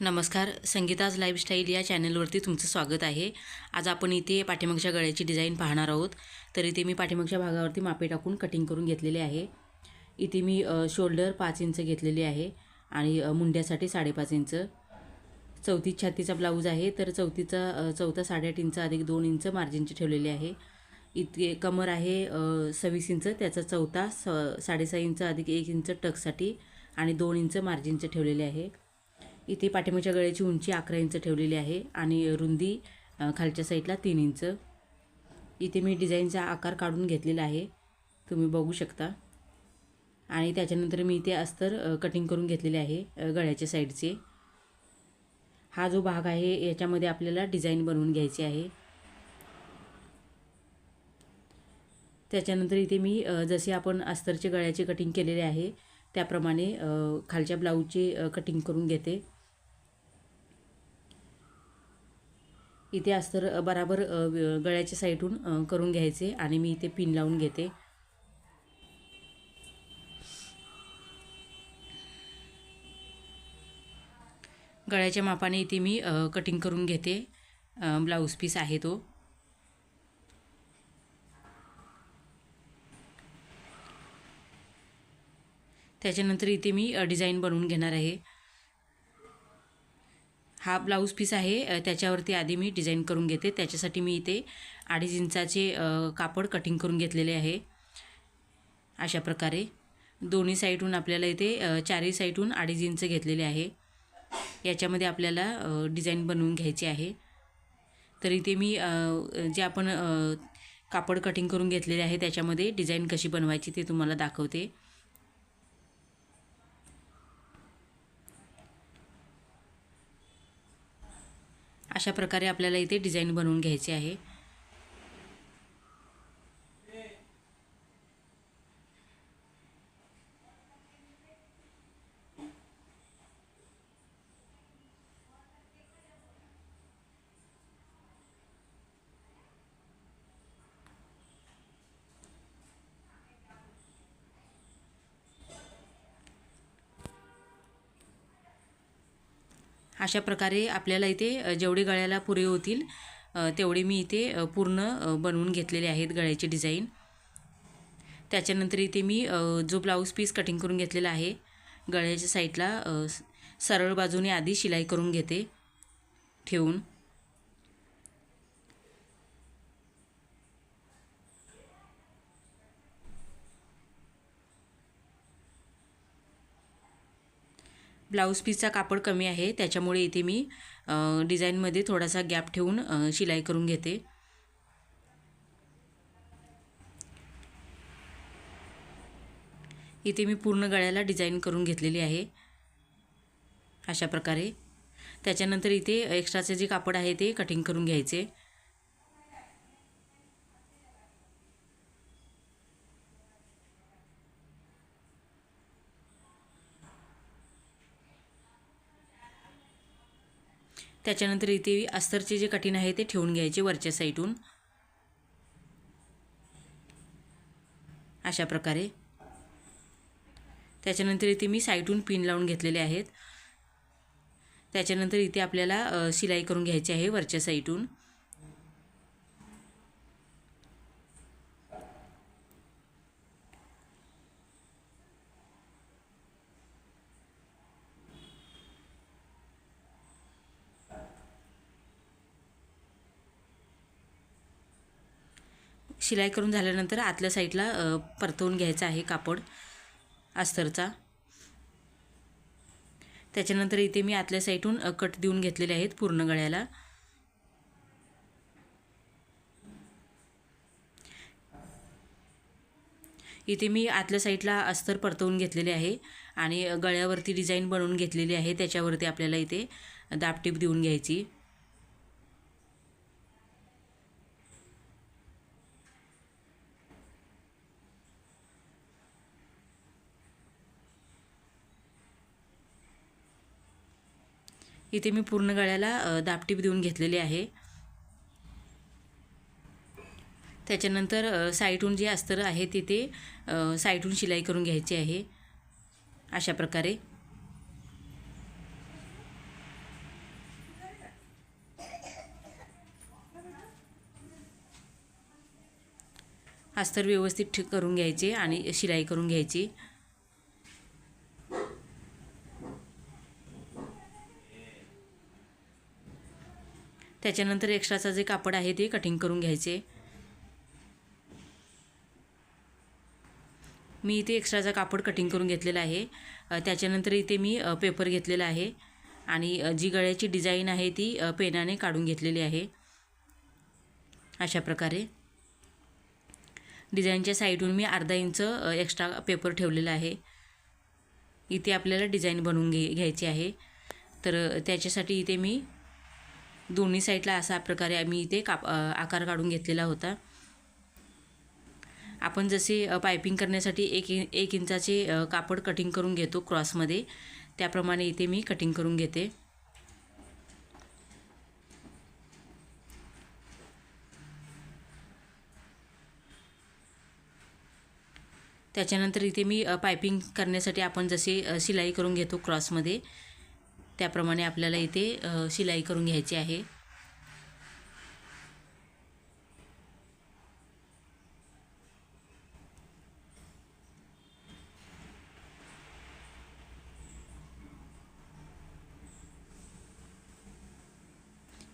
नमस्कार संगीताज लाईफस्टाईल या चॅनलवरती तुमचं स्वागत आहे. आज आपण इथे पाठीमागच्या गळ्याची डिझाईन पाहणार आहोत. तर इथे मी पाठीमागच्या भागावरती मापे टाकून कटिंग करून घेतलेले आहे. इथे मी शोल्डर पाच इंच घेतलेले आहे आणि मुंड्यासाठी साडेपाच इंच. चौथी छातीचा ब्लाऊज आहे तर चौथीचा चौथा साडेआठ इंच अधिक दोन इंच मार्जिनचे ठेवलेले आहे. इतके कमर आहे सव्वीस इंच त्याचा चौथा स साडेसहा इंच अधिक एक इंच टकसाठी आणि दोन इंच मार्जिनचे ठेवलेले आहे. इथे पाठीमागच्या गळ्याची उंची अकरा इंच ठेवलेली आहे आणि रुंदी खालच्या साईडला तीन इंच. इथे मी डिझाईनचा आकार काढून घेतलेला आहे. तुम्ही बघू शकता. आणि त्याच्यानंतर मी इथे अस्तर कटिंग करून घेतलेले आहे गळ्याच्या साईडचे. हा जो भाग आहे याच्यामध्ये आपल्याला डिझाईन बनवून घ्यायची आहे. त्याच्यानंतर इथे मी जसे आपण अस्तरचे गळ्याचे कटिंग केलेले आहे त्याप्रमाणे खालच्या ब्लाऊजचे कटिंग करून घेते. इथे अस्तर बराबर गळ्याच्या साईडून करून घ्यायचे आणि मी इथे पिन लावून घेते. गळ्याच्या मापाने इथे मी कटिंग करून घेते. ब्लाऊज पीस आहे तो. त्याच्यानंतर इथे मी डिझाईन बनवून घेणार आहे. हा ब्लाऊज पीस आहे. त्याच्यावरती आधी मी डिझाईन करून घेते. त्याच्यासाठी मी इथे अडीच इंचाचे कापड कटिंग करून घेतलेले आहे. अशा प्रकारे. दोन्ही साईडहून आपल्याला इथे चारही साईडहून अडीच इंच घेतलेले आहे. याच्यामध्ये आपल्याला डिझाईन बनवून घ्यायची आहे. तर इथे मी जे आपण कापड कटिंग करून घेतलेले आहे त्याच्यामध्ये डिझाईन कशी बनवायची ते तुम्हाला दाखवते. अशा प्रकारे आपल्याला इथे डिझाईन बनवून घ्यायची आहे. अशा प्रकारे आपल्याला इथे जेवढे गळ्याला पुरे होतील तेवढे मी इथे पूर्ण बनवून घेतलेले आहेत गळ्याचे डिझाईन. त्याच्यानंतर इथे मी जो ब्लाऊज पीस कटिंग करून घेतलेला आहे गळ्याच्या साईडला सरळ बाजूने आधी शिलाई करून घेते ठेवून. ब्लाऊज पीसचा कापड कमी आहे त्याच्यामुळे इथे मी डिझाईनमध्ये थोडासा गॅप ठेवून शिलाई करून घेते. इथे मी पूर्ण गळ्याला डिझाईन करून घेतलेली आहे. अशा प्रकारे. त्याच्यानंतर इथे एक्स्ट्राचे जे कापड आहे ते कटिंग करून घ्यायचे. त्याच्यानंतर इथे अस्तरचे जे कठीण आहे ते ठेवून घ्यायचे वरच्या साईडून अशा प्रकारे. त्याच्यानंतर इथे मी साईडून पिन लावून घेतलेले आहेत. त्याच्यानंतर इथे आपल्याला शिलाई करून घ्यायची आहे वरच्या साईडून शिलाई करून झाल्यानंतर आतल्या साईडला परतवून घ्यायचं आहे कापड अस्तरचा. त्याच्यानंतर इथे मी आतल्या साईडून कट देऊन घेतलेले आहेत पूर्ण गळ्याला. इथे मी आतल्या साईडला अस्तर परतवून घेतलेले आहे आणि गळ्यावरती डिझाईन बनवून घेतलेली आहे. त्याच्यावरती आपल्याला इथे दापटीप देऊन घ्यायची. इथे मी पूर्ण गळ्याला दापटीप देऊन घेतलेली आहे. त्याच्यानंतर साईटहून जे अस्तर आहे तिथे साईटहून शिलाई करून घ्यायची आहे. अशा प्रकारे. अस्तर व्यवस्थित ठीक करून घ्यायचे आणि शिलाई करून घ्यायची. त्याच्यानंतर एक्स्ट्राचं जे कापड आहे ते कटिंग करून घ्यायचे. मी इथे एक्स्ट्राचा कापड कटिंग करून घेतलेला आहे. त्याच्यानंतर इथे मी पेपर घेतलेला आहे. आणि जी गळ्याची डिझाईन आहे ती पेनाने काढून घेतलेली आहे. अशा प्रकारे. डिझाईनच्या साईडहून मी अर्धा इंच एक्स्ट्रा पेपर ठेवलेला आहे. इथे आपल्याला डिझाईन बनवून घे घ्यायची आहे. तर त्याच्यासाठी इथे मी दोन्ही साईडला अशा प्रकारे आम्ही इथे काप आकार काढून घेतलेला होता. आपण जसे पायपिंग करण्यासाठी एक एक इंचाचे कापड कटिंग करून घेतो क्रॉसमध्ये त्याप्रमाणे इथे मी कटिंग करून घेते. त्याच्यानंतर इथे मी पायपिंग करण्यासाठी आपण जसे शिलाई करून घेतो क्रॉसमध्ये त्याप्रमाणे आपल्याला इथे शिलाई करून घ्यायची आहे.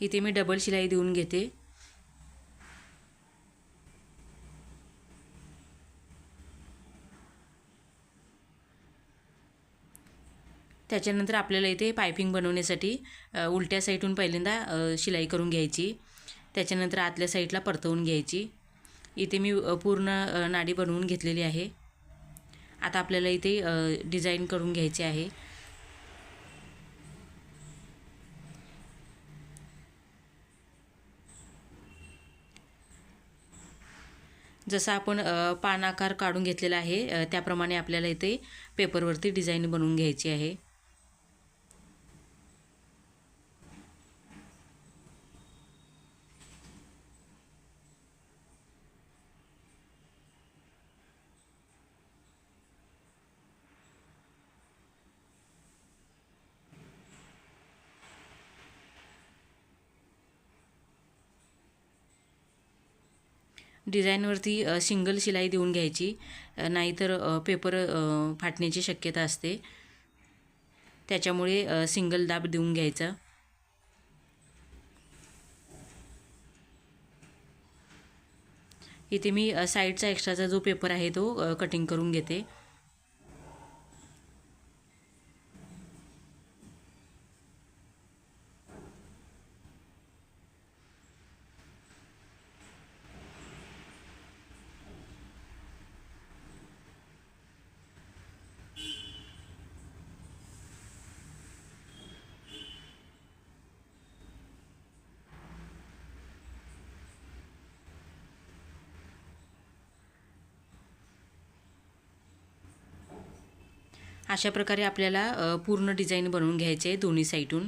इथे मी डबल शिलाई देऊन घेते. त्याच्यानंतर आपल्याला इथे पायपिंग बनवण्यासाठी उलट्या साईडून पहिल्यांदा शिलाई करून घ्यायची. त्याच्यानंतर आतल्या साईडला परतवून घ्यायची. इथे मी पूर्ण नाडी बनवून घेतलेली आहे. आता आपल्याला इथे डिझाईन करून घ्यायची आहे. जसं आपण पानाकार पान आकार काढून घेतलेला आहे त्याप्रमाणे आपल्याला इथे पेपरवरती डिझाईन बनवून घ्यायची आहे. डिझाईनवरती सिंगल शिलाई देऊन घ्यायची. नाहीतर पेपर फाटण्याची शक्यता असते. त्याच्यामुळे सिंगल दाब देऊन घ्यायचा. इथे मी साईडचा एक्स्ट्राचा जो पेपर आहे तो कटिंग करून घेते. अशा प्रकारे आपल्याला पूर्ण डिझाईन बनवून घ्यायचे आहे दोन्ही साईडून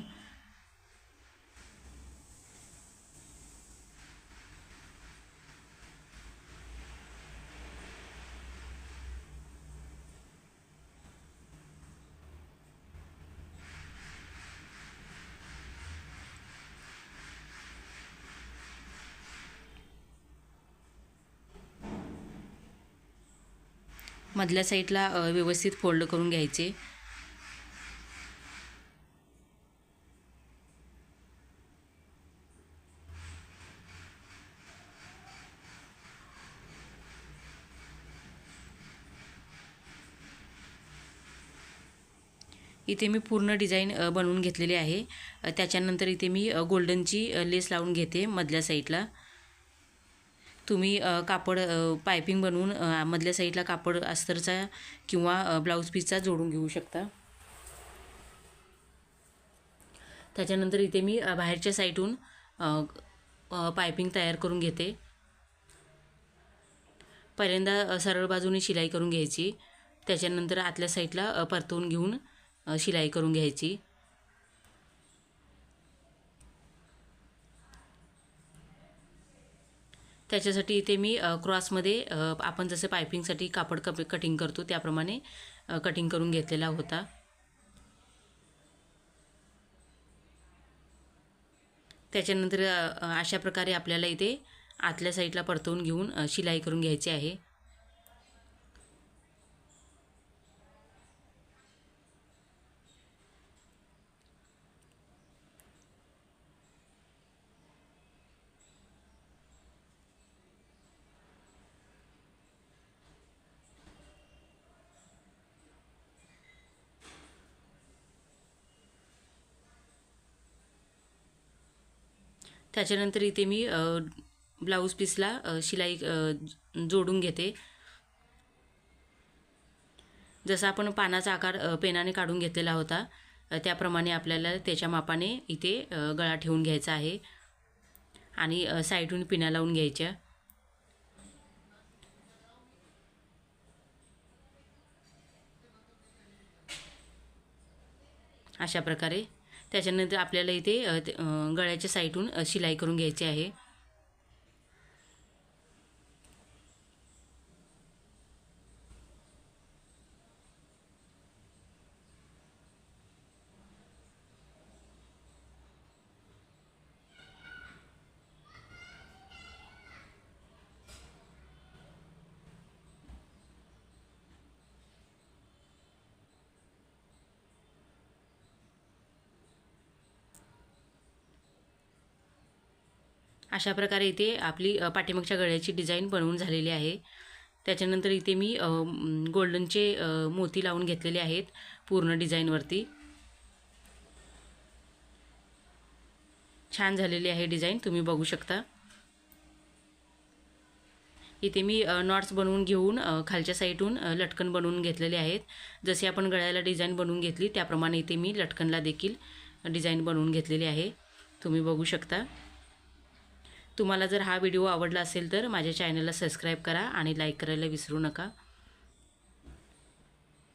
मधल्या साईडला व्यवस्थित फोल्ड करून घ्यायचे. इथे मी पूर्ण डिझाईन बनवून घेतलेली आहे. त्याच्यानंतर इथे मी गोल्डनची लेस लावून घेते मधल्या साईडला. तुम्ही कापड पायपिंग बनवून मधल्या साईडला कापड अस्तरचा किंवा ब्लाऊज पीसचा जोडून घेऊ शकता. त्याच्यानंतर इथे मी बाहेरच्या साईडहून पायपिंग तयार करून घेते. पहिल्यांदा सरळ बाजूने शिलाई करून घ्यायची. त्याच्यानंतर आतल्या साईडला परतवून घेऊन शिलाई करून घ्यायची. त्याच्यासाठी इथे मी क्रॉसमध्ये आपण जसं पायपिंगसाठी कापड कप कटिंग करतो त्याप्रमाणे कटिंग करून घेतलेला होता. त्याच्यानंतर अशा प्रकारे आपल्याला इथे आतल्या साईडला परतवून घेऊन शिलाई करून घ्यायची आहे. त्याच्यानंतर इथे मी ब्लाऊज पीसला शिलाई जोडून घेते. जसा आपण पानाचा आकार पेनाने काढून घेतलेला होता त्याप्रमाणे आपल्याला त्याच्या मापाने इथे गळा ठेवून घ्यायचा आहे आणि साईडहून पिना पिण्या लावून घ्यायच्या. अशा प्रकारे त्याच्यानंतर आपल्याला इथे गळ्याच्या साईडून शिलाई करून घ्यायची आहे. अशा प्रकारे इथे आपली पाठीमागच्या गळ्याची डिझाईन बनवून झालेली आहे. त्याच्यानंतर इथे मी गोल्डनचे मोती लावून घेतलेले आहेत पूर्ण डिझाईनवरती. छान झालेली आहे डिझाईन तुम्ही बघू शकता. इथे मी नॉट्स बनवून घेऊन खालच्या साईडहून लटकन बनवून घेतलेले आहेत. जसे आपण गळ्याला डिझाईन बनवून घेतली त्याप्रमाणे इथे मी लटकनला देखील डिझाईन बनवून घेतलेली आहे. तुम्ही बघू शकता. तुम्हाला जर हा व्हिडिओ आवडला असेल तर माझ्या चॅनलला सबस्क्राईब करा आणि लाईक करायला विसरू नका.